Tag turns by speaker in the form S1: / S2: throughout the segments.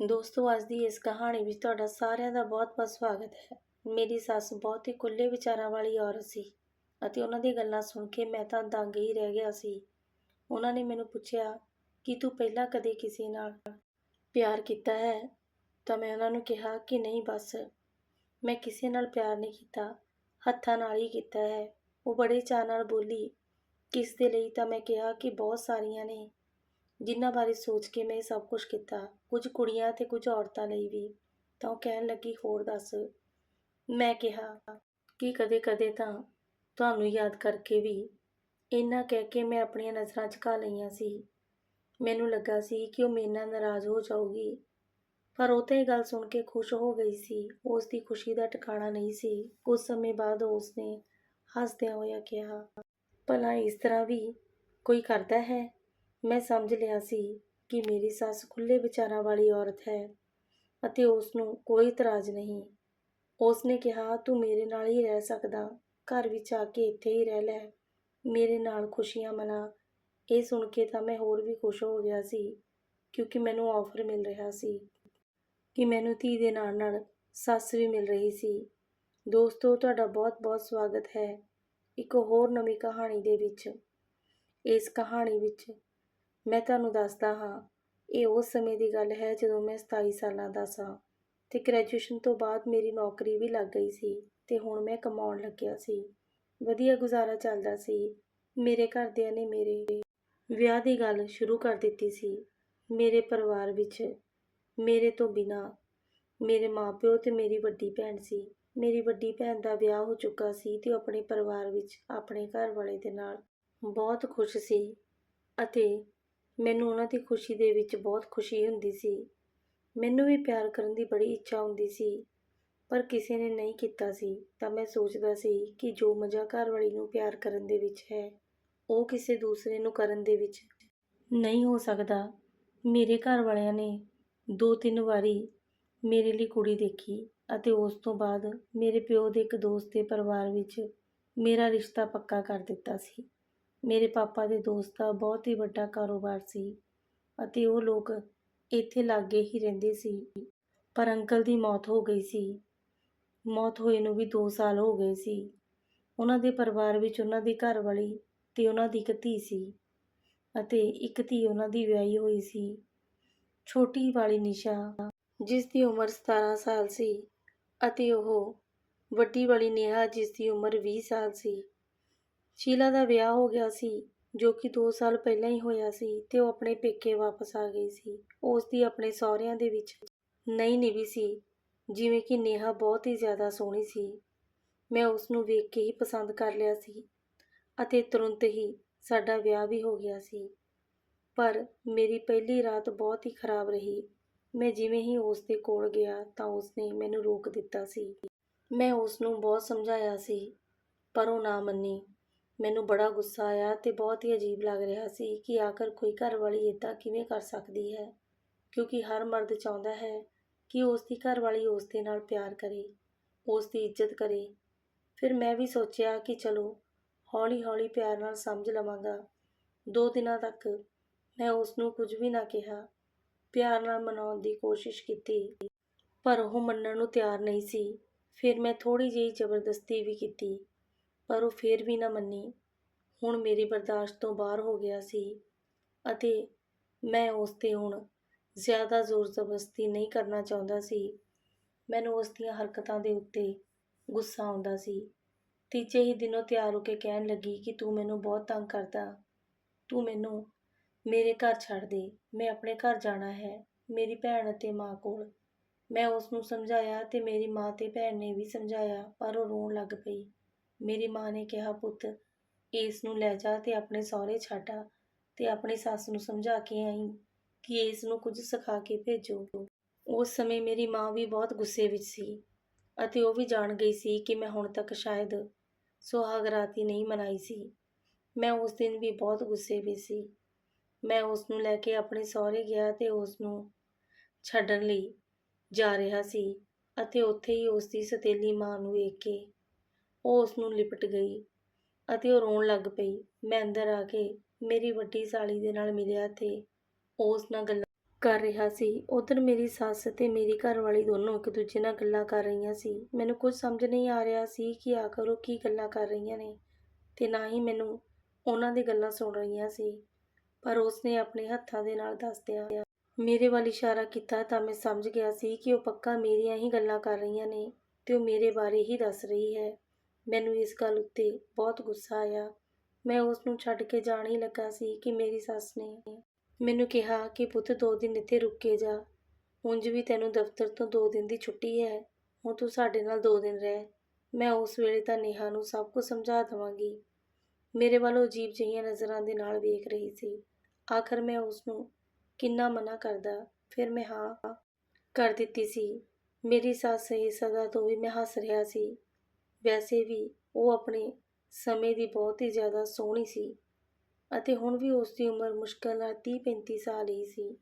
S1: ਦੋਸਤੋ, ਅੱਜ ਦੀ ਇਸ ਕਹਾਣੀ ਵਿੱਚ ਤੁਹਾਡਾ ਸਾਰਿਆਂ ਦਾ ਬਹੁਤ-ਬਹੁਤ ਸਵਾਗਤ ਹੈ। ਮੇਰੀ ਸੱਸ ਬਹੁਤ ਹੀ ਖੁੱਲੇ ਵਿਚਾਰਾਂ ਵਾਲੀ ਔਰਤ ਸੀ ਅਤੇ ਉਹਨਾਂ ਦੀ ਗੱਲਾਂ ਸੁਣ ਕੇ ਮੈਂ ਤਾਂ ਦੰਗ ਹੀ ਰਹਿ ਗਿਆ ਸੀ। ਉਹਨਾਂ ਨੇ ਮੈਨੂੰ ਪੁੱਛਿਆ, ਕਿ ਤੂੰ ਪਹਿਲਾਂ ਕਦੇ ਕਿਸੇ ਨਾਲ ਪਿਆਰ ਕੀਤਾ ਹੈ? ਤਾਂ ਮੈਂ ਉਹਨਾਂ ਨੂੰ ਕਿਹਾ ਕਿ ਨਹੀਂ ਬਸ, ਮੈਂ ਕਿਸੇ ਨਾਲ ਪਿਆਰ ਨਹੀਂ ਕੀਤਾ, ਹੱਥਾਂ ਨਾਲ ਹੀ ਕੀਤਾ ਹੈ। ਉਹ ਬੜੇ ਚਾਅ ਨਾਲ ਬੋਲੀ, ਕਿਸ ਦੇ ਲਈ? ਤਾਂ ਮੈਂ ਕਿਹਾ ਕਿ ਬਹੁਤ ਸਾਰੀਆਂ ਨੇ। ਜਿਨ੍ਹਾਂ ਬਾਰੇ ਸੋਚ ਕੇ ਮੈਂ ਇਹ ਸਭ ਕੁਝ ਕੀਤਾ, ਕੁਝ ਕੁੜੀਆਂ ਤੇ ਕੁਝ ਔਰਤਾਂ ਲਈ ਵੀ। ਤਾਂ ਉਹ ਕਹਿਣ ਲੱਗੀ, ਹੋਰ ਦੱਸ। ਮੈਂ ਕਿਹਾ ਕਿ ਕਦੇ-ਕਦੇ ਤਾਂ ਤੁਹਾਨੂੰ ਯਾਦ ਕਰਕੇ ਵੀ ਇੰਨਾ ਕਹਿ ਕੇ ਮੈਂ ਆਪਣੀਆਂ ਨਜ਼ਰਾਂ ਝੁਕਾ ਲਈਆਂ ਸੀ। ਮੈਨੂੰ ਲੱਗਾ ਸੀ ਕਿ ਉਹ ਮੇਰੇ ਨਾਲ ਨਾਰਾਜ਼ ਹੋ ਜਾਊਗੀ। ਪਰ ਉਹ ਤਾਂ ਇਹ ਗੱਲ ਸੁਣ ਕੇ ਖੁਸ਼ ਹੋ ਗਈ ਸੀ। ਉਸ ਦੀ ਖੁਸ਼ੀ ਦਾ ਟਿਕਾਣਾ ਨਹੀਂ ਸੀ। ਕੁਝ ਸਮੇਂ ਬਾਅਦ ਉਸ ਨੇ ਹੱਸਦਿਆਂ ਹੋਇਆ ਕਿਹਾ, ਭਲਾ ਇਸ ਤਰ੍ਹਾਂ ਵੀ ਕੋਈ ਕਰਦਾ ਹੈ? ਮੈਂ ਸਮਝ ਲਿਆ ਸੀ ਕਿ ਮੇਰੀ ਸੱਸ ਖੁੱਲੇ ਵਿਚਾਰਾਂ ਵਾਲੀ ਔਰਤ ਹੈ ਅਤੇ ਉਸ ਨੂੰ ਕੋਈ ਇਤਰਾਜ਼ ਨਹੀਂ। ਉਸ ਨੇ ਕਿਹਾ, ਤੂੰ ਮੇਰੇ ਨਾਲ ਹੀ ਰਹਿ ਸਕਦਾ। ਘਰ ਵਿੱਚ ਆ ਕੇ ਇੱਥੇ ਹੀ ਰਹਿ ਲੈ। ਮੇਰੇ ਨਾਲ ਖੁਸ਼ੀਆਂ ਮਨਾ। ਇਹ ਸੁਣ ਕੇ ਤਾਂ ਮੈਂ ਹੋਰ ਵੀ ਖੁਸ਼ ਹੋ ਗਿਆ ਸੀ, ਕਿਉਂਕਿ ਮੈਨੂੰ ਆਫਰ ਮਿਲ ਰਿਹਾ ਸੀ। ਕਿ ਮੈਨੂੰ ਧੀ ਦੇ ਨਾਲ ਨਾਲ ਸੱਸ ਵੀ ਮਿਲ ਰਹੀ ਸੀ। ਦੋਸਤੋ, ਤੁਹਾਡਾ ਬਹੁਤ-ਬਹੁਤ ਸਵਾਗਤ ਹੈ ਇੱਕ ਹੋਰ ਨਵੀਂ ਕਹਾਣੀ ਦੇ ਵਿੱਚ। ਇਸ ਕਹਾਣੀ ਵਿੱਚ ਮੈਂ ਤੁਹਾਨੂੰ ਦੱਸਦਾ ਹਾਂ, ਇਹ ਉਸ ਸਮੇਂ ਦੀ ਗੱਲ ਹੈ ਜਦੋਂ ਮੈਂ 27 ਸਾਲਾਂ ਦਾ ਸਾਂ ਤੇ ਗ੍ਰੈਜੂਏਸ਼ਨ ਤੋਂ ਬਾਅਦ ਮੇਰੀ ਨੌਕਰੀ ਵੀ ਲੱਗ ਗਈ ਸੀ ਤੇ ਹੁਣ ਮੈਂ ਕਮਾਉਣ ਲੱਗਿਆ ਸੀ। ਵਧੀਆ ਗੁਜ਼ਾਰਾ ਚੱਲਦਾ ਸੀ। ਮੇਰੇ ਘਰਦਿਆਂ ਨੇ ਮੇਰੇ ਵਿਆਹ ਦੀ ਗੱਲ ਸ਼ੁਰੂ ਕਰ ਦਿੱਤੀ ਸੀ। ਮੇਰੇ ਪਰਿਵਾਰ ਵਿੱਚ ਮੇਰੇ ਤੋਂ ਬਿਨਾ ਮੇਰੇ ਮਾਪਿਓ ਤੇ ਮੇਰੀ ਵੱਡੀ ਭੈਣ ਸੀ। ਮੇਰੀ ਵੱਡੀ ਭੈਣ ਦਾ ਵਿਆਹ ਹੋ ਚੁੱਕਾ ਸੀ ਤੇ ਉਹ ਆਪਣੇ ਪਰਿਵਾਰ ਵਿੱਚ ਆਪਣੇ ਘਰ ਵਾਲੇ ਦੇ ਨਾਲ ਬਹੁਤ ਖੁਸ਼ ਸੀ ਅਤੇ ਮੈਨੂੰ ਉਹਨਾਂ ਦੀ ਖੁਸ਼ੀ ਦੇ ਵਿੱਚ ਬਹੁਤ ਖੁਸ਼ੀ ਹੁੰਦੀ ਸੀ। ਮੈਨੂੰ ਵੀ ਪਿਆਰ ਕਰਨ ਦੀ ਬੜੀ ਇੱਛਾ ਹੁੰਦੀ ਸੀ, ਪਰ ਕਿਸੇ ਨੇ ਨਹੀਂ ਕੀਤਾ ਸੀ। ਤਾਂ ਮੈਂ ਸੋਚਦਾ ਸੀ ਕਿ ਜੋ ਮਜ਼ਾ ਘਰ ਵਾਲੀ ਨੂੰ ਪਿਆਰ ਕਰਨ ਦੇ ਵਿੱਚ ਹੈ, ਉਹ ਕਿਸੇ ਦੂਸਰੇ ਨੂੰ ਕਰਨ ਦੇ ਵਿੱਚ ਨਹੀਂ ਹੋ ਸਕਦਾ। ਮੇਰੇ ਘਰ ਵਾਲਿਆਂ ਨੇ ਦੋ ਤਿੰਨ ਵਾਰੀ ਮੇਰੇ ਲਈ ਕੁੜੀ ਦੇਖੀ ਅਤੇ ਉਸ ਤੋਂ ਬਾਅਦ ਮੇਰੇ ਪਿਓ ਦੇ ਇੱਕ ਦੋਸਤ ਦੇ ਪਰਿਵਾਰ ਵਿੱਚ ਮੇਰਾ ਰਿਸ਼ਤਾ ਪੱਕਾ ਕਰ ਦਿੱਤਾ ਸੀ। ਮੇਰੇ ਪਾਪਾ ਦੇ ਦੋਸਤ ਦਾ ਬਹੁਤ ਹੀ ਵੱਡਾ ਕਾਰੋਬਾਰ ਸੀ ਅਤੇ ਉਹ ਲੋਕ ਇੱਥੇ ਲਾਗੇ ਹੀ ਰਹਿੰਦੇ ਸੀ। ਪਰ ਅੰਕਲ ਦੀ ਮੌਤ ਹੋ ਗਈ ਸੀ। ਮੌਤ ਹੋਏ ਨੂੰ ਵੀ 2 ਸਾਲ ਹੋ ਗਏ ਸੀ। ਉਹਨਾਂ ਦੇ ਪਰਿਵਾਰ ਵਿੱਚ ਉਹਨਾਂ ਦੀ ਘਰਵਾਲੀ ਤੇ ਉਹਨਾਂ ਦੀ ਇੱਕ ਧੀ ਸੀ ਅਤੇ ਇੱਕ ਧੀ ਉਹਨਾਂ ਦੀ ਵਿਆਹੀ ਹੋਈ ਸੀ। ਛੋਟੀ ਵਾਲੀ ਨਿਸ਼ਾ, ਜਿਸ ਦੀ ਉਮਰ 17 ਸਾਲ ਸੀ ਅਤੇ ਉਹ ਵੱਡੀ ਵਾਲੀ ਨੇਹਾ, ਜਿਸ ਦੀ ਉਮਰ 20 ਸਾਲ ਸੀ ਸ਼ੀਲਾ ਦਾ ਵਿਆਹ ਹੋ ਗਿਆ ਸੀ, ਜੋ ਕਿ 2 ਸਾਲ ਪਹਿਲਾਂ ਹੀ ਹੋਇਆ ਸੀ ਤੇ ਉਹ ਆਪਣੇ ਪੇਕੇ ਵਾਪਸ ਆ ਗਈ ਸੀ। ਉਸ ਦੀ ਆਪਣੇ ਸਹੁਰਿਆਂ ਦੇ ਵਿੱਚ ਨਹੀਂ ਨਿਭੀ ਸੀ, ਜਿਵੇਂ ਕਿ ਨੇਹਾ ਬਹੁਤ ਹੀ ਜ਼ਿਆਦਾ ਸੋਹਣੀ ਸੀ। ਮੈਂ ਉਸ ਨੂੰ ਵੇਖ ਕੇ ਹੀ ਪਸੰਦ ਕਰ ਲਿਆ ਸੀ ਅਤੇ ਤੁਰੰਤ ਹੀ ਸਾਡਾ ਵਿਆਹ ਵੀ ਹੋ ਗਿਆ ਸੀ। ਪਰ ਮੇਰੀ ਪਹਿਲੀ ਰਾਤ ਬਹੁਤ ਹੀ ਖਰਾਬ ਰਹੀ। ਮੈਂ ਜਿਵੇਂ ਹੀ ਉਸ ਦੇ ਕੋਲ ਗਿਆ ਤਾਂ ਉਸ ਨੇ ਮੈਨੂੰ ਰੋਕ ਦਿੱਤਾ ਸੀ। ਮੈਂ ਉਸ ਨੂੰ ਬਹੁਤ ਸਮਝਾਇਆ ਸੀ, ਪਰ ਉਹ ਨਾ ਮੰਨੀ। ਮੈਨੂੰ ਬੜਾ ਗੁੱਸਾ ਆਇਆ ਅਤੇ ਬਹੁਤ ਹੀ ਅਜੀਬ ਲੱਗ ਰਿਹਾ ਸੀ ਕਿ ਆਖਰ ਕੋਈ ਘਰਵਾਲੀ ਇਦਾਂ ਕਿਵੇਂ ਕਰ ਸਕਦੀ ਹੈ, ਕਿਉਂਕਿ ਹਰ ਮਰਦ ਚਾਹੁੰਦਾ ਹੈ ਕਿ ਉਸ ਦੀ ਘਰਵਾਲੀ ਉਸ ਦੇ ਨਾਲ ਪਿਆਰ ਕਰੇ ਉਸ ਦੀ ਇੱਜ਼ਤ ਕਰੇ। ਫਿਰ ਮੈਂ ਵੀ ਸੋਚਿਆ ਕਿ ਚਲੋ, ਹੌਲੀ-ਹੌਲੀ ਪਿਆਰ ਨਾਲ ਸਮਝ ਲਵਾਂਗਾ। ਦੋ ਦਿਨਾਂ ਤੱਕ ਮੈਂ ਉਸ ਨੂੰ ਕੁਝ ਵੀ ਨਾ ਕਿਹਾ, ਪਿਆਰ ਨਾਲ ਮਨਾਉਣ ਦੀ ਕੋਸ਼ਿਸ਼ ਕੀਤੀ, ਪਰ ਉਹ ਮੰਨਣ ਨੂੰ ਤਿਆਰ ਨਹੀਂ ਸੀ। ਫਿਰ ਮੈਂ ਥੋੜੀ ਜਿਹੀ ਜ਼ਬਰਦਸਤੀ ਵੀ ਕੀਤੀ। ਪਰ ਉਹ ਫਿਰ ਵੀ ਨਾ ਮੰਨੀ। ਹੁਣ ਮੇਰੀ ਬਰਦਾਸ਼ਤ ਤੋਂ ਬਾਹਰ ਹੋ ਗਿਆ ਸੀ ਅਤੇ ਮੈਂ ਉਸ ਤੇ ਹੁਣ ਜ਼ਿਆਦਾ ਜ਼ੋਰ ਜ਼ਬਰਦਸਤੀ ਨਹੀਂ ਕਰਨਾ ਚਾਹੁੰਦਾ ਸੀ। ਮੈਨੂੰ ਉਸ ਦੀਆਂ ਹਰਕਤਾਂ ਦੇ ਉੱਤੇ ਗੁੱਸਾ ਆਉਂਦਾ ਸੀ। ਤੀਜੇ ਹੀ ਦਿਨੋਂ ਤਿਆਰ ਹੋ ਕੇ ਕਹਿਣ ਲੱਗੀ ਕਿ ਤੂੰ ਮੈਨੂੰ ਬਹੁਤ ਤੰਗ ਕਰਦਾ। ਤੂੰ ਮੈਨੂੰ ਮੇਰੇ ਘਰ ਛੱਡ ਦੇ। ਮੈਂ ਆਪਣੇ ਘਰ ਜਾਣਾ ਹੈ, ਮੇਰੀ ਭੈਣ ਅਤੇ ਮਾਂ ਕੋਲ। ਮੈਂ ਉਸ ਨੂੰ ਸਮਝਾਇਆ ਤੇ ਮੇਰੀ ਮਾਂ ਤੇ ਭੈਣ ਨੇ ਵੀ ਸਮਝਾਇਆ, ਪਰ ਉਹ ਰੋਣ ਲੱਗ ਪਈ। ਮੇਰੀ ਮਾਂ ਨੇ ਕਿਹਾ, ਪੁੱਤ, ਇਸ ਨੂੰ ਲੈ ਜਾ ਤੇ ਆਪਣੇ ਸਹੁਰੇ ਛੱਡ ਆ ਤੇ ਆਪਣੀ ਸੱਸ ਨੂੰ ਸਮਝਾ ਕੇ ਆਈ ਕਿ ਇਸ ਨੂੰ ਕੁਝ ਸਿਖਾ ਕੇ ਭੇਜੋ। ਉਸ ਸਮੇਂ ਮੇਰੀ ਮਾਂ ਵੀ ਬਹੁਤ ਗੁੱਸੇ ਵਿੱਚ ਸੀ ਅਤੇ ਉਹ ਵੀ ਜਾਣ ਗਈ ਸੀ ਕਿ ਮੈਂ ਹੁਣ ਤੱਕ ਸ਼ਾਇਦ ਸੁਹਾਗ ਰਾਤ ਨਹੀਂ ਮਨਾਈ ਸੀ। ਮੈਂ ਉਸ ਦਿਨ ਵੀ ਬਹੁਤ ਗੁੱਸੇ ਵਿੱਚ ਸੀ। ਮੈਂ ਉਸ ਨੂੰ ਲੈ ਕੇ ਆਪਣੇ ਸਹੁਰੇ ਗਿਆ ਤੇ ਉਸ ਨੂੰ ਛੱਡਣ ਲਈ ਜਾ ਰਿਹਾ ਸੀ ਅਤੇ ਉੱਥੇ ਹੀ ਉਸ ਦੀ ਸਤੇਲੀ ਮਾਂ ਨੂੰ ਵੇਖ ਕੇ ਉਹ ਉਸ ਨੂੰ ਲਿਪਟ ਗਈ ਅਤੇ ਉਹ ਰੋਣ ਲੱਗ ਪਈ। ਮੈਂ ਅੰਦਰ ਆ ਕੇ ਮੇਰੀ ਵੱਡੀ ਸਾਲੀ ਦੇ ਨਾਲ ਮਿਲਿਆ ਤੇ ਉਸ ਨਾਲ ਗੱਲਾਂ ਕਰ ਰਿਹਾ ਸੀ। ਉਧਰ ਮੇਰੀ ਸੱਸ ਤੇ ਮੇਰੀ ਘਰਵਾਲੀ ਦੋਨੋਂ ਇੱਕ ਦੂਜੇ ਨਾਲ ਗੱਲਾਂ ਕਰ ਰਹੀਆਂ ਸੀ। ਮੈਨੂੰ ਕੁਝ ਸਮਝ ਨਹੀਂ ਆ ਰਿਹਾ ਸੀ ਕਿ ਆਖਰ ਉਹ ਕੀ ਗੱਲਾਂ ਕਰ ਰਹੀਆਂ ਨੇ ਤੇ ਨਾ ਹੀ ਮੈਨੂੰ ਉਹਨਾਂ ਦੀ ਗੱਲਾਂ ਸੁਣ ਰਹੀਆਂ ਸੀ, ਪਰ ਉਸਨੇ ਆਪਣੇ ਹੱਥਾਂ ਦੇ ਨਾਲ ਦੱਸਦਿਆਂ ਮੇਰੇ ਵੱਲ ਇਸ਼ਾਰਾ ਕੀਤਾ ਤਾਂ ਮੈਂ ਸਮਝ ਗਿਆ ਸੀ ਕਿ ਉਹ ਪੱਕਾ ਮੇਰੀਆਂ ਹੀ ਗੱਲਾਂ ਕਰ ਰਹੀਆਂ ਨੇ ਤੇ ਉਹ ਮੇਰੇ ਬਾਰੇ ਹੀ ਦੱਸ ਰਹੀ ਹੈ। ਮੈਨੂੰ ਇਸ ਗੱਲ ਉੱਤੇ ਬਹੁਤ ਗੁੱਸਾ ਆਇਆ। ਮੈਂ ਉਸ ਨੂੰ ਛੱਡ ਕੇ ਜਾਣ ਹੀ ਲੱਗਾ ਸੀ ਕਿ ਮੇਰੀ ਸੱਸ ਨੇ ਮੈਨੂੰ ਕਿਹਾ ਕਿ ਪੁੱਤ ਦੋ ਦਿਨ ਇੱਥੇ ਰੁਕ ਕੇ ਜਾ। ਉਂਝ ਵੀ ਤੈਨੂੰ ਦਫ਼ਤਰ ਤੋਂ ਦੋ ਦਿਨ ਦੀ ਛੁੱਟੀ ਹੈ। ਹੁਣ ਤੂੰ ਸਾਡੇ ਨਾਲ ਦੋ ਦਿਨ ਰਹਿ। ਮੈਂ ਉਸ ਵੇਲੇ ਤਾਂ ਨੇਹਾ ਨੂੰ ਸਭ ਕੁਝ ਸਮਝਾ ਦਵਾਂਗੀ। ਮੇਰੇ ਵੱਲ ਅਜੀਬ ਜਿਹੀਆਂ ਨਜ਼ਰਾਂ ਦੇ ਨਾਲ ਵੇਖ ਰਹੀ ਸੀ। ਆਖਰ ਮੈਂ ਉਸ ਨੂੰ ਕਿੰਨਾ ਮਨਾ ਕਰਦਾ, ਫਿਰ ਮੈਂ ਹਾਂ ਕਰ ਦਿੱਤੀ ਸੀ। ਮੇਰੀ ਸੱਸ ਇਹ ਸਦਾ ਤੋਂ ਵੀ ਮੈਂ ਹੱਸ ਰਿਹਾ ਸੀ। ਵੈਸੇ ਵੀ ਉਹ ਆਪਣੇ ਸਮੇਂ ਦੀ ਬਹੁਤ ਹੀ ਜ਼ਿਆਦਾ ਸੋਹਣੀ ਸੀ ਅਤੇ ਹੁਣ ਵੀ ਉਸ ਦੀ ਉਮਰ ਮੁਸ਼ਕਲ ਨਾਲ 30 35 ਸਾਲ ਹੀ ਸੀ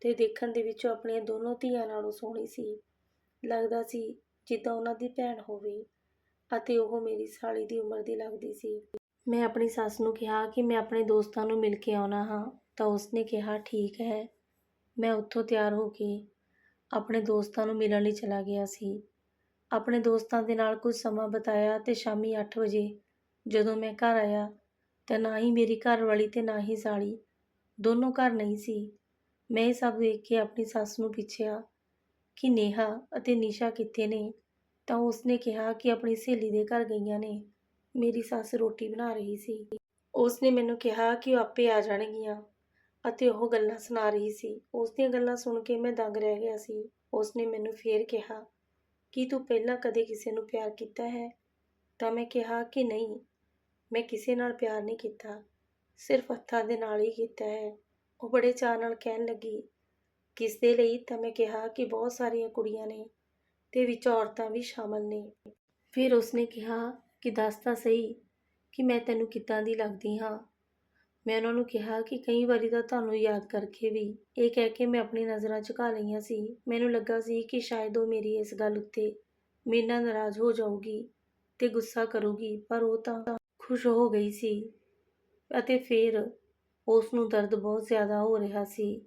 S1: ਤੇ ਦੇਖਣ ਦੇ ਵਿੱਚ ਉਹ ਆਪਣੀਆਂ ਦੋਨੋਂ ਧੀਆਂ ਨਾਲੋਂ ਸੋਹਣੀ ਸੀ। ਲੱਗਦਾ ਸੀ ਜਿੱਦਾਂ ਉਹਨਾਂ ਦੀ ਭੈਣ ਹੋਵੇ ਅਤੇ ਉਹ ਮੇਰੀ ਸਾਲੀ ਦੀ ਉਮਰ ਦੀ ਲੱਗਦੀ ਸੀ। ਮੈਂ ਆਪਣੀ ਸੱਸ ਨੂੰ ਕਿਹਾ ਕਿ ਮੈਂ ਆਪਣੇ ਦੋਸਤਾਂ ਨੂੰ ਮਿਲ ਕੇ ਆਉਣਾ ਹਾਂ, ਤਾਂ ਉਸਨੇ ਕਿਹਾ, ਠੀਕ ਹੈ। ਮੈਂ ਉੱਥੋਂ ਤਿਆਰ ਹੋ ਕੇ ਆਪਣੇ ਦੋਸਤਾਂ ਨੂੰ ਮਿਲਣ ਲਈ ਚਲਾ ਗਿਆ ਸੀ। ਆਪਣੇ ਦੋਸਤਾਂ ਦੇ ਨਾਲ ਕੁਝ ਸਮਾਂ ਬਿਤਾਇਆ ਤੇ ਸ਼ਾਮੀ 8 ਵਜੇ ਜਦੋਂ ਮੈਂ ਘਰ ਆਇਆ ਤਾਂ ਨਾ ਹੀ ਮੇਰੀ ਘਰ ਵਾਲੀ ਤੇ ਨਾ ਹੀ ਸਾਲੀ ਦੋਨੋਂ ਘਰ ਨਹੀਂ ਸੀ। ਮੈਂ ਇਹ ਸਭ ਵੇਖ ਕੇ ਆਪਣੀ ਸੱਸ ਨੂੰ ਪੁੱਛਿਆ ਕਿ ਨੇਹਾ ਅਤੇ ਨਿਸ਼ਾ ਕਿੱਥੇ ਨੇ? ਤਾਂ ਉਸਨੇ ਕਿਹਾ ਕਿ ਆਪਣੀ ਸਹੇਲੀ ਦੇ ਘਰ ਗਈਆਂ ਨੇ। ਮੇਰੀ ਸੱਸ ਰੋਟੀ ਬਣਾ ਰਹੀ ਸੀ। ਉਸਨੇ ਮੈਨੂੰ ਕਿਹਾ ਕਿ ਉਹ ਆਪੇ ਆ ਜਾਣਗੀਆਂ ਅਤੇ ਉਹ ਗੱਲਾਂ ਸੁਣਾ ਰਹੀ ਸੀ। ਉਸ ਦੀਆਂ ਗੱਲਾਂ ਸੁਣ ਕੇ ਮੈਂ ਦੰਗ ਰਹਿ ਗਿਆ ਸੀ। ਉਸਨੇ ਮੈਨੂੰ ਫੇਰ ਕਿਹਾ ਕੀ ਤੂੰ ਪਹਿਲਾਂ ਕਦੇ ਕਿਸੇ ਨੂੰ ਪਿਆਰ ਕੀਤਾ ਹੈ? ਤਾਂ ਮੈਂ ਕਿਹਾ ਕਿ ਨਹੀਂ। ਮੈਂ ਕਿਸੇ ਨਾਲ ਪਿਆਰ ਨਹੀਂ ਕੀਤਾ। ਸਿਰਫ ਹੱਥਾਂ ਦੇ ਨਾਲ ਹੀ ਕੀਤਾ ਹੈ। ਉਹ ਬੜੇ ਚਾਅ ਨਾਲ ਕਹਿਣ ਲੱਗੀ। ਕਿਸ ਦੇ ਲਈ? ਤਾਂ ਮੈਂ ਕਿਹਾ ਕਿ ਬਹੁਤ ਸਾਰੀਆਂ ਕੁੜੀਆਂ ਨੇ ਤੇ ਵਿੱਚ ਔਰਤਾਂ ਵੀ ਸ਼ਾਮਲ ਨੇ। ਫਿਰ ਉਸਨੇ ਕਿਹਾ ਕਿ ਦੱਸ ਤਾਂ ਸਹੀ ਕਿ ਮੈਂ ਤੈਨੂੰ ਕਿੱਦਾਂ ਦੀ ਲੱਗਦੀ ਹਾਂ। ਮੈਂ ਉਹਨਾਂ ਨੂੰ ਕਿਹਾ ਕਿ ਕਈ ਵਾਰੀ ਤਾਂ ਤੁਹਾਨੂੰ ਯਾਦ ਕਰਕੇ ਵੀ ਇਹ ਕਹਿ ਕੇ ਮੈਂ ਆਪਣੀ ਨਜ਼ਰਾਂ ਝੁਕਾ ਲਈਆਂ ਸੀ। ਮੈਨੂੰ ਲੱਗਾ ਸੀ ਕਿ ਸ਼ਾਇਦ ਉਹ ਮੇਰੀ ਇਸ ਗੱਲ ਉੱਤੇ ਮੇਰੇ ਨਾਲ ਨਾਰਾਜ਼ ਹੋ ਜਾਊਗੀ ਤੇ ਗੁੱਸਾ ਕਰੂਗੀ, ਪਰ ਉਹ ਤਾਂ ਖੁਸ਼ ਹੋ ਗਈ ਸੀ ਅਤੇ ਫਿਰ ਉਸ ਨੂੰ ਦਰਦ ਬਹੁਤ ਜ਼ਿਆਦਾ ਹੋ ਰਿਹਾ ਸੀ।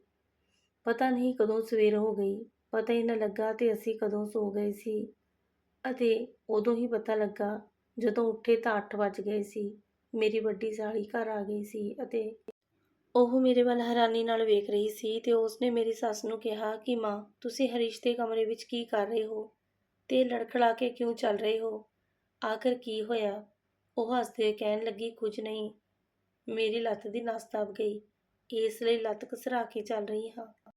S1: ਪਤਾ ਨਹੀਂ ਕਦੋਂ ਸਵੇਰ ਹੋ ਗਈ, ਪਤਾ ਹੀ ਨਾ ਲੱਗਾ ਤੇ ਅਸੀਂ ਕਦੋਂ ਸੋ ਗਏ ਸੀ ਅਤੇ ਉਦੋਂ ਹੀ ਪਤਾ ਲੱਗਾ ਜਦੋਂ ਉੱਠੇ ਤਾਂ 8 ਵੱਜ ਗਏ ਸੀ। ਮੇਰੀ ਵੱਡੀ ਸਾਲੀ ਘਰ ਆ ਗਈ ਸੀ ਅਤੇ ਉਹ ਮੇਰੇ ਵੱਲ ਹੈਰਾਨੀ ਨਾਲ ਵੇਖ ਰਹੀ ਸੀ ਤੇ ਉਸਨੇ ਮੇਰੀ ਸੱਸ ਨੂੰ ਕਿਹਾ ਕਿ ਮਾਂ, ਤੁਸੀਂ ਹਰੀਸ਼ ਦੇ ਕਮਰੇ ਵਿੱਚ ਕੀ ਕਰ ਰਹੇ ਹੋ? ਤੇ ਲੜਖੜਾ ਕੇ ਕਿਉਂ ਚੱਲ ਰਹੇ ਹੋ? ਆਖਰ ਕੀ ਹੋਇਆ? ਉਹ ਹੱਸਦੇ ਕਹਿਣ ਲੱਗੀ, ਕੁਝ ਨਹੀਂ। ਮੇਰੀ ਲੱਤ ਦੀ ਨਸ ਦਬ ਗਈ। ਇਸ ਲਈ ਲੱਤ ਘਸਰਾ ਕੇ ਚੱਲ ਰਹੀ ਹਾਂ।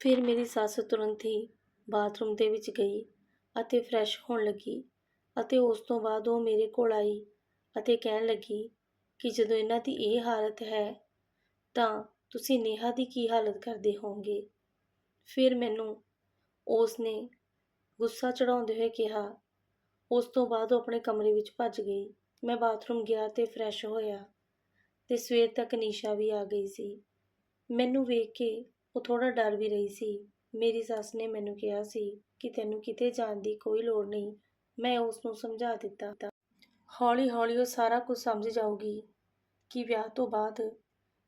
S1: ਫਿਰ ਮੇਰੀ ਸੱਸ ਤੁਰੰਤ ਹੀ ਬਾਥਰੂਮ ਦੇ ਵਿੱਚ ਗਈ ਅਤੇ ਫਰੈਸ਼ ਹੋਣ ਲੱਗੀ ਅਤੇ ਉਸ ਤੋਂ ਬਾਅਦ ਉਹ ਮੇਰੇ ਕੋਲ ਆਈ ਅਤੇ ਕਹਿਣ ਲੱਗੀ ਕਿ ਜਦੋਂ ਇਹਨਾਂ ਦੀ ਇਹ ਹਾਲਤ ਹੈ, ਤਾਂ ਤੁਸੀਂ ਨੇਹਾ ਦੀ ਕੀ ਹਾਲਤ ਕਰਦੇ ਹੋਵੋਗੇ? ਫਿਰ ਮੈਨੂੰ ਉਸ ਨੇ ਗੁੱਸਾ ਚੜਾਉਂਦੇ ਹੋਏ ਕਿਹਾ, ਉਸ ਤੋਂ ਬਾਅਦ ਉਹ ਆਪਣੇ ਕਮਰੇ ਵਿੱਚ ਭੱਜ ਗਈ। ਮੈਂ ਬਾਥਰੂਮ ਗਿਆ ਤੇ ਫਰੈਸ਼ ਹੋਇਆ ਤੇ ਸਵੇਰ ਤੱਕ ਨੀਸ਼ਾ ਵੀ ਆ ਗਈ ਸੀ। ਮੈਨੂੰ ਵੇਖ ਕੇ ਉਹ ਥੋੜਾ ਡਰ ਵੀ ਰਹੀ ਸੀ। ਮੇਰੀ ਸੱਸ ਨੇ ਮੈਨੂੰ ਕਿਹਾ ਸੀ ਕਿ ਤੈਨੂੰ ਕਿਤੇ ਜਾਣ ਦੀ ਕੋਈ ਲੋੜ ਨਹੀਂ। ਮੈਂ ਉਸ ਨੂੰ ਸਮਝਾ ਦਿੱਤਾ। ਹੌਲੀ ਹੌਲੀ ਉਹ ਸਾਰਾ ਕੁਝ ਸਮਝ ਜਾਊਗੀ। ਕਿ ਵਿਆਹ ਤੋਂ ਬਾਅਦ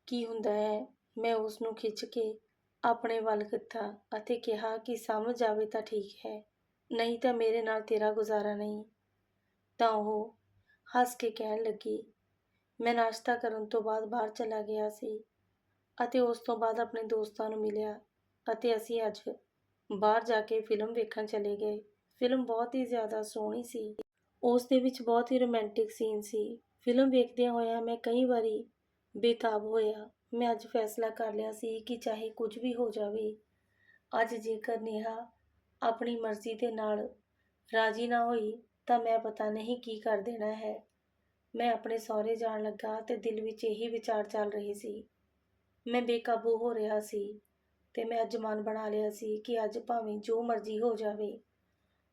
S1: ਕੀ ਹੁੰਦਾ ਹੈ, ਮੈਂ ਉਸ ਨੂੰ ਖਿੱਚ ਕੇ ਆਪਣੇ ਵੱਲ ਕੀਤਾ ਅਤੇ ਕਿਹਾ ਕਿ ਸਮਝ ਆਵੇ ਤਾਂ ਠੀਕ ਹੈ, ਨਹੀਂ ਤਾਂ ਮੇਰੇ ਨਾਲ ਤੇਰਾ ਗੁਜ਼ਾਰਾ ਨਹੀਂ। ਤਾਂ ਉਹ ਹੱਸ ਕੇ ਕਹਿਣ ਲੱਗੀ, ਮੈਂ ਨਾਸ਼ਤਾ ਕਰਨ ਤੋਂ ਬਾਅਦ ਬਾਹਰ ਚਲਾ ਗਿਆ ਸੀ ਅਤੇ ਉਸ ਤੋਂ ਬਾਅਦ ਆਪਣੇ ਦੋਸਤਾਂ ਨੂੰ ਮਿਲਿਆ ਅਤੇ ਅਸੀਂ ਅੱਜ ਬਾਹਰ ਜਾ ਕੇ ਫਿਲਮ ਵੇਖਣ ਚਲੇ ਗਏ। ਫਿਲਮ ਬਹੁਤ ਹੀ ਜ਼ਿਆਦਾ ਸੋਹਣੀ ਸੀ। ਉਸ ਦੇ ਵਿੱਚ ਬਹੁਤ ਹੀ ਰੋਮਾਂਟਿਕ ਸੀਨ ਸੀ। ਫਿਲਮ ਵੇਖਦਿਆਂ ਹੋਇਆਂ ਮੈਂ ਕਈ ਵਾਰੀ ਬੇਤਾਬ ਹੋਇਆ। ਮੈਂ ਅੱਜ ਫੈਸਲਾ ਕਰ ਲਿਆ ਸੀ ਕਿ ਚਾਹੇ ਕੁਝ ਵੀ ਹੋ ਜਾਵੇ, ਅੱਜ ਜੇਕਰ ਨੇਹਾ ਆਪਣੀ ਮਰਜ਼ੀ ਦੇ ਨਾਲ ਰਾਜੀ ਨਾ ਹੋਈ ਤਾਂ ਮੈਂ ਪਤਾ ਨਹੀਂ ਕੀ ਕਰ ਦੇਣਾ ਹੈ। ਮੈਂ ਆਪਣੇ ਸਹੁਰੇ ਜਾਣ ਲੱਗਾ ਤੇ ਦਿਲ ਵਿੱਚ ਇਹੀ ਵਿਚਾਰ ਚੱਲ ਰਹੇ ਸੀ। ਮੈਂ ਬੇਕਾਬੂ ਹੋ ਰਿਹਾ ਸੀ ਤੇ ਮੈਂ ਅੱਜ ਮਨ ਬਣਾ ਲਿਆ ਸੀ ਕਿ ਅੱਜ ਭਾਵੇਂ ਜੋ ਮਰਜ਼ੀ ਹੋ ਜਾਵੇ,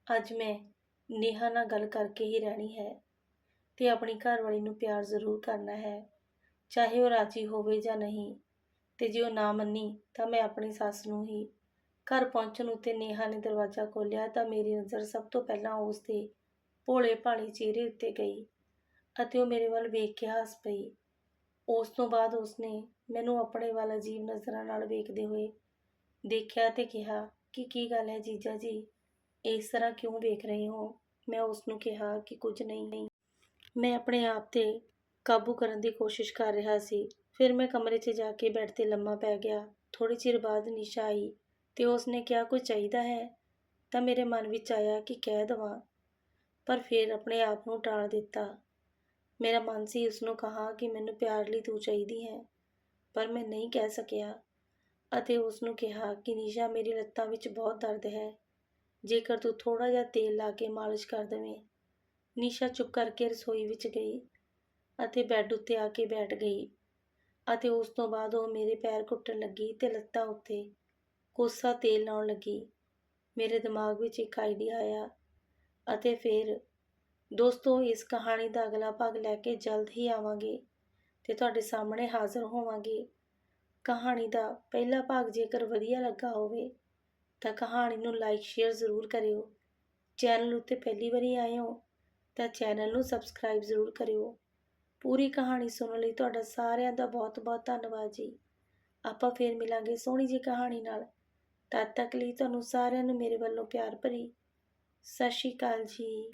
S1: ਅੱਜ ਮੈਂ ਨੇਹਾ ਨਾਲ ਗੱਲ ਕਰਕੇ ਹੀ ਰਹਿਣੀ ਹੈ। ਤੇ ਆਪਣੀ ਘਰਵਾਲੀ ਨੂੰ ਪਿਆਰ ਜ਼ਰੂਰ ਕਰਨਾ ਹੈ, ਚਾਹੇ ਉਹ ਰਾਜੀ ਹੋਵੇ ਜਾਂ ਨਹੀਂ। ਤੇ ਜੇ ਉਹ ਨਾ ਮੰਨੀ, ਤਾਂ ਮੈਂ ਆਪਣੀ ਸੱਸ ਨੂੰ ਹੀ ਘਰ ਪਹੁੰਚਣ ਉੱਤੇ ਨੇਹਾ ਨੇ ਦਰਵਾਜ਼ਾ ਖੋਲ੍ਹਿਆ ਤਾਂ ਮੇਰੀ ਨਜ਼ਰ ਸਭ ਤੋਂ ਪਹਿਲਾਂ ਉਸ ਦੇ ਭੋਲੇ ਭਾਲੇ ਚਿਹਰੇ ਉੱਤੇ ਗਈ ਅਤੇ ਉਹ ਮੇਰੇ ਵੱਲ ਵੇਖ ਕੇ ਹੱਸ ਪਈ। ਉਸ ਤੋਂ ਬਾਅਦ ਉਸਨੇ ਮੈਨੂੰ ਆਪਣੇ ਵੱਲ ਅਜੀਬ ਨਜ਼ਰਾਂ ਨਾਲ ਵੇਖਦੇ ਹੋਏ ਦੇਖਿਆ ਤੇ ਕਿਹਾ, ਕਿ, ਕੀ ਗੱਲ ਹੈ ਜੀਜਾ ਜੀ? ਇਸ ਤਰ੍ਹਾਂ ਕਿਉਂ ਵੇਖ ਰਹੇ ਹੋ? ਮੈਂ ਉਸ ਨੂੰ ਕਿਹਾ ਕਿ ਕੁਝ ਨਹੀਂ ਨਹੀਂ। ਮੈਂ ਆਪਣੇ ਆਪ ਤੇ ਕਾਬੂ ਕਰਨ ਦੀ ਕੋਸ਼ਿਸ਼ ਕਰ ਰਿਹਾ ਸੀ। ਫਿਰ ਮੈਂ ਕਮਰੇ 'ਚ ਜਾ ਕੇ ਬੈੱਡ ਤੇ ਲੰਮਾ ਪੈ ਗਿਆ। ਥੋੜ੍ਹੇ ਚਿਰ ਬਾਅਦ ਨਿਸ਼ਾ ਆਈ ਤੇ ਉਸਨੇ ਕਿਹਾ ਕੁਝ ਚਾਹੀਦਾ ਹੈ? ਤਾਂ ਮੇਰੇ ਮਨ ਵਿੱਚ ਆਇਆ ਕਿ ਕਹਿ ਦਵਾਂ, ਪਰ ਫਿਰ ਆਪਣੇ ਆਪ ਨੂੰ ਟਾਲ ਦਿੱਤਾ। ਮੇਰਾ ਮਨ ਸੀ ਉਸ ਨੂੰ ਕਹਾ ਕਿ ਮੈਨੂੰ ਪਿਆਰ ਲਈ ਤੂੰ ਚਾਹੀਦੀ ਹੈ, ਪਰ ਮੈਂ ਨਹੀਂ ਕਹਿ ਸਕਿਆ ਅਤੇ ਉਸ ਨੂੰ ਕਿਹਾ ਕਿ, ਨਿਸ਼ਾ, ਮੇਰੀ ਲੱਤਾਂ ਵਿੱਚ ਬਹੁਤ ਦਰਦ ਹੈ। ਜੇਕਰ ਤੂੰ ਥੋੜਾ ਜਿਹਾ ਤੇਲ ਲਾ ਕੇ ਮਾਲਿਸ਼ ਕਰ ਦੇਵੇਂ ਨਿਸ਼ਾ ਚੁੱਪ ਕਰਕੇ ਰਸੋਈ ਵਿੱਚ ਗਈ ਅਤੇ ਬੈੱਡ ਉੱਤੇ ਆ ਕੇ ਬੈਠ ਗਈ ਅਤੇ ਉਸ ਤੋਂ ਬਾਅਦ ਉਹ ਮੇਰੇ ਪੈਰ ਘੁੱਟਣ ਲੱਗੀ ਤੇ ਲੱਤਾਂ ਉੱਤੇ ਕੋਸਾ ਤੇਲ ਲਾਉਣ ਲੱਗੀ। ਮੇਰੇ ਦਿਮਾਗ ਵਿੱਚ ਇੱਕ ਆਈਡੀਆ ਆਇਆ ਅਤੇ ਫਿਰ, ਦੋਸਤੋ, ਇਸ ਕਹਾਣੀ ਦਾ ਅਗਲਾ ਭਾਗ ਲੈ ਕੇ ਜਲਦ ਹੀ ਆਵਾਂਗੇ ਤੇ ਤੁਹਾਡੇ ਸਾਹਮਣੇ ਹਾਜ਼ਰ ਹੋਵਾਂਗੇ। ਕਹਾਣੀ ਦਾ ਪਹਿਲਾ ਭਾਗ ਜੇਕਰ ਵਧੀਆ ਲੱਗਾ ਹੋਵੇ ਤਾਂ ਕਹਾਣੀ ਨੂੰ ਲਾਈਕ ਸ਼ੇਅਰ ਜ਼ਰੂਰ ਕਰਿਓ। ਚੈਨਲ ਉੱਤੇ ਪਹਿਲੀ ਵਾਰੀ ਆਏ ਹੋ ਤਾਂ ਚੈਨਲ ਨੂੰ ਸਬਸਕ੍ਰਾਈਬ ਜ਼ਰੂਰ ਕਰਿਓ। ਪੂਰੀ ਕਹਾਣੀ ਸੁਣਨ ਲਈ ਤੁਹਾਡਾ ਸਾਰਿਆਂ ਦਾ ਬਹੁਤ-ਬਹੁਤ ਧੰਨਵਾਦ ਜੀ। ਆਪਾਂ ਫੇਰ ਮਿਲਾਂਗੇ ਸੋਹਣੀ ਜਿਹੀ ਕਹਾਣੀ ਨਾਲ। ਤਦ ਤੱਕ ਲਈ ਤੁਹਾਨੂੰ ਸਾਰਿਆਂ ਨੂੰ ਮੇਰੇ ਵੱਲੋਂ ਪਿਆਰ ਭਰੀ। ਸਤਿ ਸ਼੍ਰੀ ਅਕਾਲ ਜੀ।